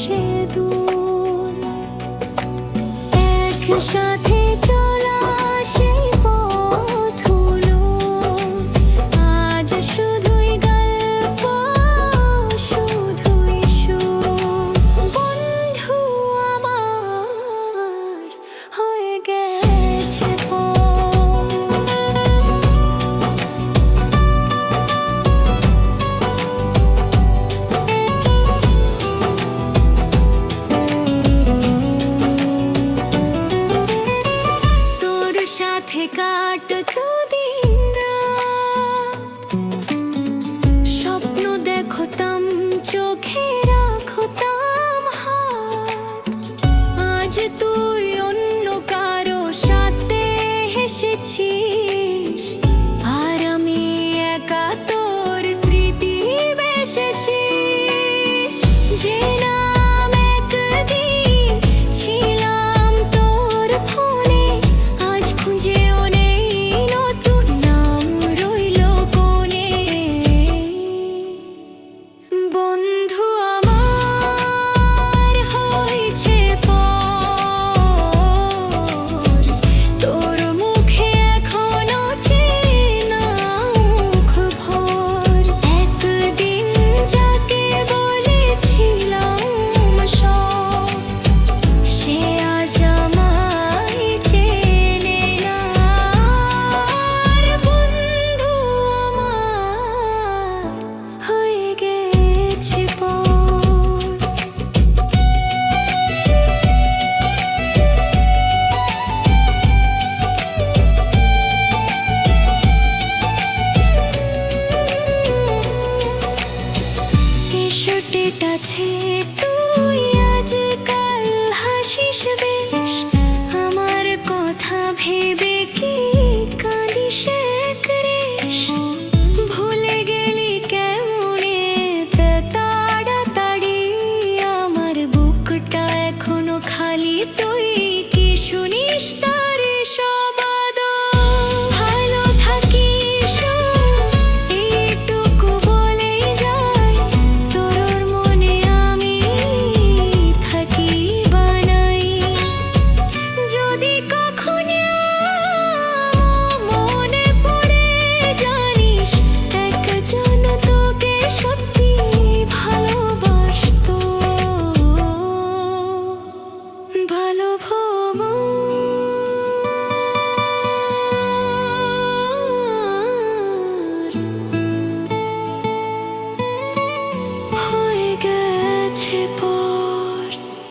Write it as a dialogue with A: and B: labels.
A: সে দূর। একসাথে চলা সেই পথ আজ শুধু সাথে কাটতো ছোটে টাছে তুই আজকাল হাসিস বেশ।